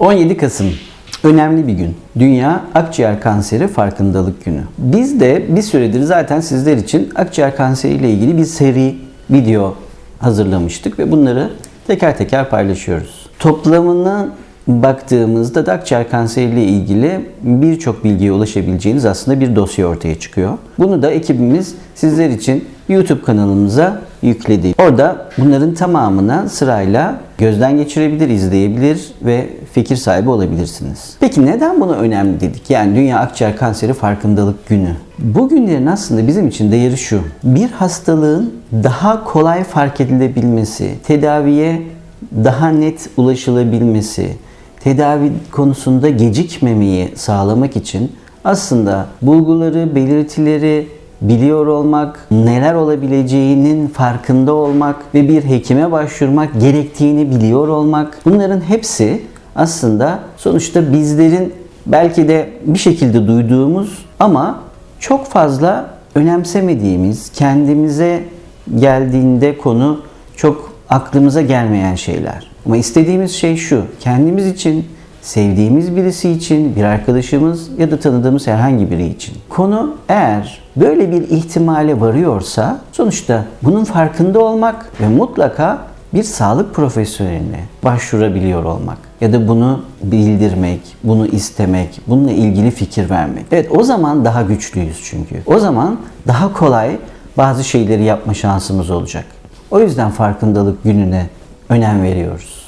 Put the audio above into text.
17 Kasım önemli bir gün. Dünya Akciğer Kanseri Farkındalık Günü. Biz de bir süredir zaten sizler için akciğer kanseri ile ilgili bir seri video hazırlamıştık ve bunları teker teker paylaşıyoruz. Toplamına baktığımızda da akciğer kanseri ile ilgili birçok bilgiye ulaşabileceğiniz aslında bir dosya ortaya çıkıyor. Bunu da ekibimiz sizler için YouTube kanalımıza yükledi. Orada bunların tamamına sırayla gözden geçirebilir, izleyebilir ve fikir sahibi olabilirsiniz. Peki neden bunu önemli dedik? Yani Dünya Akciğer Kanseri Farkındalık Günü. Bu günlerin aslında bizim için değeri şu. Bir hastalığın daha kolay fark edilebilmesi, tedaviye daha net ulaşılabilmesi, tedavi konusunda gecikmemeyi sağlamak için aslında bulguları, belirtileri biliyor olmak, neler olabileceğinin farkında olmak ve bir hekime başvurmak gerektiğini biliyor olmak bunların hepsi aslında sonuçta bizlerin belki de bir şekilde duyduğumuz ama çok fazla önemsemediğimiz, kendimize geldiğinde konu çok aklımıza gelmeyen şeyler. Ama istediğimiz şey şu, kendimiz için, sevdiğimiz birisi için, bir arkadaşımız ya da tanıdığımız herhangi biri için. Konu eğer böyle bir ihtimale varıyorsa sonuçta bunun farkında olmak ve mutlaka bir sağlık profesyoneline başvurabiliyor olmak ya da bunu bildirmek, bunu istemek, bununla ilgili fikir vermek. Evet o zaman daha güçlüyüz çünkü. O zaman daha kolay bazı şeyleri yapma şansımız olacak. O yüzden farkındalık gününe önem veriyoruz.